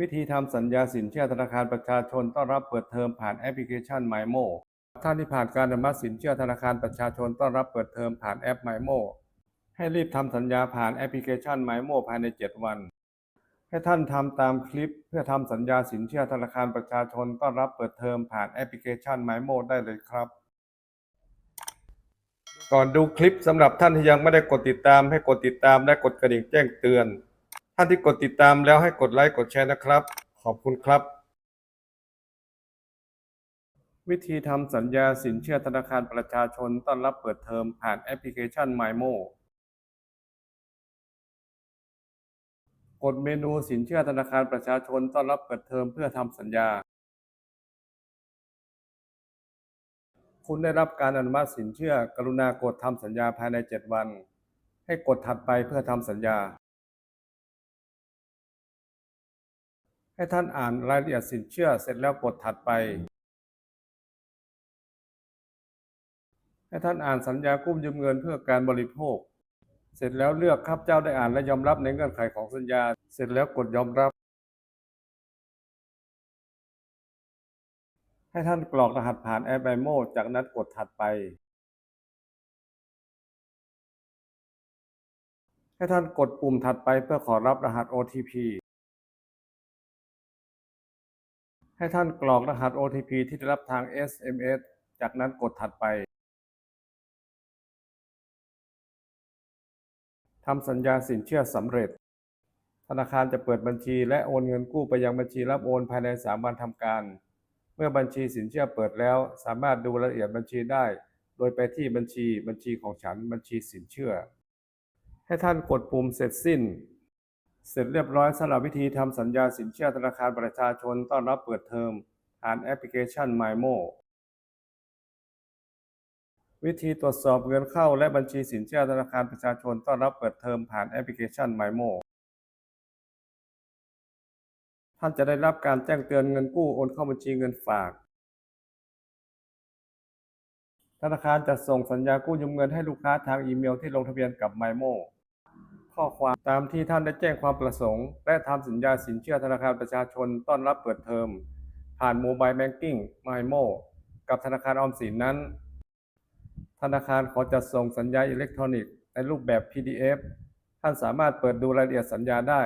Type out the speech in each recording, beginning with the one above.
วิธีทำสัญญาสินเชื่อธนาคารประชาชนต้อนรับเปิดเทอมผ่านแอปพลิเคชัน MyMo ท่านที่ผ่านการอนุมัติสินเชื่อธนาคารประชาชนต้อนรับเปิดเทอมผ่านแอป MyMo ให้รีบทำสัญญาผ่านแอปพลิเคชัน MyMo ภายใน 7 วัน ให้ท่านทำตามคลิป เพื่อทำสัญญาสินเชื่อธนาคารประชาชนต้อนรับเปิดเทอมผ่านแอปพลิเคชัน MyMo ได้เลยครับก่อนดูคลิปสำหรับท่านที่ยังไม่ได้กดติดตามให้กดติดตามและกดกระดิ่งแจ้งเตือน ท่านที่กดติดตามแล้วให้กดไลค์กดแชร์นะครับ ขอบคุณครับ วิธีทำสัญญาสินเชื่อธนาคารประชาชนต้อนรับเปิดเทอมผ่านแอปพลิเคชัน MyMo กดเมนูสินเชื่อธนาคารประชาชนต้อนรับเปิดเทอมเพื่อทำสัญญา คุณได้รับการอนุมัติสินเชื่อกรุณากดทำสัญญาภายใน 7 วัน ให้กดถัดไปเพื่อทำสัญญา ให้ท่านอ่านรายละเอียดสินเชื่อเสร็จแล้วกดถัดไป ให้ท่านอ่านสัญญากู้ยืมเงินเพื่อการบริโภค เสร็จแล้วเลือกข้าพเจ้าได้อ่านและยอมรับในเงื่อนไขของสัญญา เสร็จแล้วกดยอมรับ ให้ท่านกรอกรหัสผ่านแอปไบโมจากนั้นกดถัดไป ให้ท่านกดปุ่มถัดไปเพื่อขอรับรหัส OTP ให้ท่านกรอกรหัส OTP ที่ได้รับทาง SMS จากนั้นกดถัดไปทำสัญญาสินเชื่อสำเร็จ ธนาคารจะเปิดบัญชีและโอนเงินกู้ไปยังบัญชีรับโอนภายใน 3 วันทำการ เมื่อบัญชีสินเชื่อเปิดแล้ว สามารถดูรายละเอียดบัญชีได้ โดยไปที่บัญชีบัญชีของฉันบัญชีสินเชื่อ ให้ท่านกดปุ่มเสร็จสิ้น เสร็จเรียบร้อยสำหรับวิธีทำสัญญาสินเชื่อธนาคารประชาชนต้อนรับเปิดเทอมผ่านแอปพลิเคชัน MyMo วิธีตรวจสอบเงินเข้าและบัญชีสินเชื่อธนาคารประชาชนต้อนรับเปิดเทอมผ่านแอปพลิเคชัน MyMo ท่านจะได้รับการแจ้งเตือนเงินกู้โอนเข้าบัญชีเงินฝาก ธนาคารจะส่งสัญญากู้ยืมเงินให้ลูกค้าทางอีเมลที่ลงทะเบียนกับ MyMo ข้อความตามที่ท่านได้แจ้งความประสงค์ และทำสัญญาสินเชื่อธนาคารประชาชนต้อนรับเปิดเทอม ผ่านโมบายแบงกิ้ง MyMo กับธนาคารออมสินนั้น ธนาคารขอจัดส่งสัญญาอิเล็กทรอนิกส์ในรูปแบบ PDF ท่านสามารถเปิดดูรายละเอียดสัญญาได้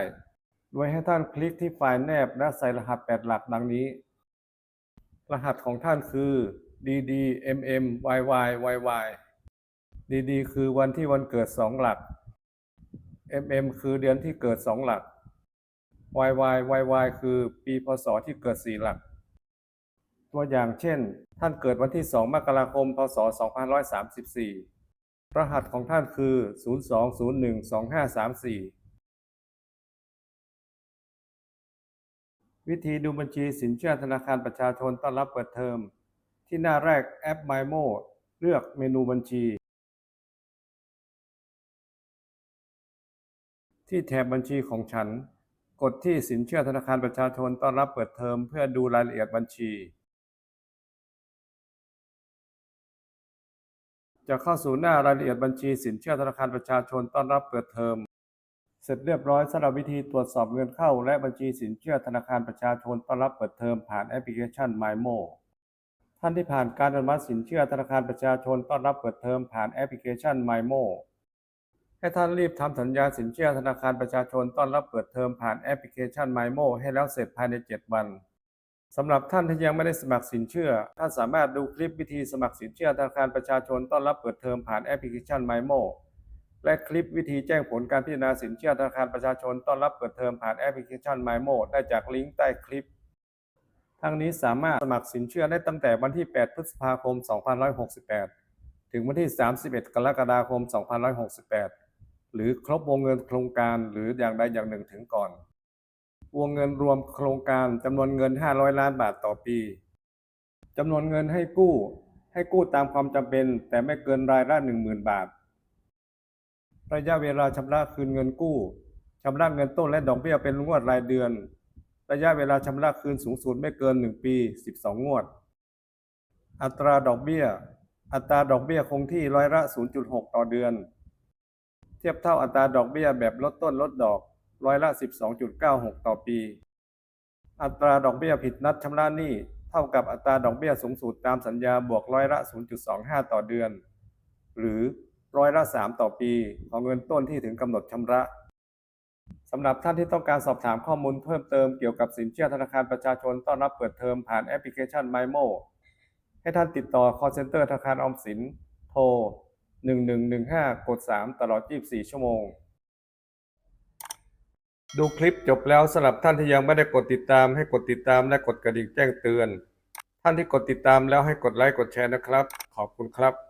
โดยให้ท่านคลิกที่ไฟล์แนบและใส่รหัส 8 หลักดังนี้ รหัสของท่านคือ dd mm yy yy dd คือวันที่วันเกิด 2 หลัก mm คือเดือนที่เกิด2หลัก yy yy คือปีพศที่เกิด4หลัก ตัวอย่างเช่น ท่านเกิดวันที่ 2 มกราคม พศ 2534 รหัสของท่านคือ 02012534 วิธีดูบัญชีสินเชื่อธนาคารประชาชนต้อนรับเปิดเทอม ที่หน้าแรกแอป MyMo เลือกเมนูบัญชี ที่แถบบัญชีของฉัน กดที่สินเชื่อธนาคารประชาชนต้อนรับเปิดเทอมเพื่อดูรายละเอียดบัญชี จะเข้าสู่หน้ารายละเอียดบัญชี สินเชื่อธนาคารประชาชนต้อนรับเปิดเทอมเสร็จเรียบร้อยสำหรับวิธีตรวจสอบเงินเข้า และบัญชีสินเชื่อธนาคารประชาชนต้อนรับเปิดเทอมผ่านแอปพลิเคชัน MyMo ท่านที่ผ่านการอนุมัติสินเชื่อธนาคารประชาชนต้อนรับเปิดเทอมผ่านแอปพลิเคชัน MyMo ให้ท่านรีบทำสัญญาสินเชื่อธนาคารประชาชนต้อนรับเปิดเทอมผ่านแอปพลิเคชัน MyMo ให้แล้วเสร็จภายใน 7 วันสำหรับท่านที่ยังไม่ได้สมัครสินเชื่อ ท่านสามารถดูคลิปวิธีสมัครสินเชื่อธนาคารประชาชนต้อนรับเปิดเทอมผ่านแอปพลิเคชัน MyMo และคลิปวิธีแจ้งผลการพิจารณาสินเชื่อธนาคารประชาชนต้อนรับเปิดเทอมผ่านแอปพลิเคชัน MyMo ได้จากลิงก์ใต้คลิป ทั้งนี้สามารถสมัครสินเชื่อได้ตั้งแต่วันที่ 8 พฤษภาคม 2568 ถึงวันที่ 31 กรกฎาคม 2568 หรือครบวงเงินโครงการหรืออย่างใดอย่างหนึ่งถึงก่อน วงเงินรวมโครงการจำนวนเงิน 500 ล้านบาทต่อปีจำนวนเงินให้กู้ ให้กู้ตามความจำเป็น แต่ไม่เกินรายละ 10,000 บาท ระยะเวลาชำระคืนเงินกู้ชำระเงินต้นและดอกเบี้ยเป็นงวดรายเดือน ระยะเวลาชำระคืนสูงสุดไม่เกิน 1 ปี 12 งวด อัตราดอกเบี้ย อัตราดอกเบี้ยคงที่ร้อยละ 0.6 ต่อเดือน เทียบเท่าอัตราดอกเบี้ยแบบลดต้นลดดอกร้อยละ 12.96 ต่อปี อัตราดอกเบี้ยผิดนัดชำระหนี้เท่ากับอัตราดอกเบี้ยสูงสุดตามสัญญาบวกร้อยละ 0.25 ต่อเดือน หรือร้อยละ 3 ต่อปีของเงินต้นที่ถึงกำหนดชำระสำหรับท่านที่ต้องการสอบถามข้อมูลเพิ่มเติมเกี่ยวกับสินเชื่อธนาคารประชาชนต้อนรับเปิดเทอมผ่านแอปพลิเคชัน MyMo ให้ท่านติดต่อ call center ธนาคารออมสินโทร 1115 กด 3 ตลอด 24 ชั่วโมง ดูคลิปจบแล้วสำหรับท่านที่ยังไม่ได้กดติดตามให้กดติดตามและกดกระดิ่งแจ้งเตือน ท่านที่กดติดตามแล้วให้กดไลค์กดแชร์นะครับ ขอบคุณครับ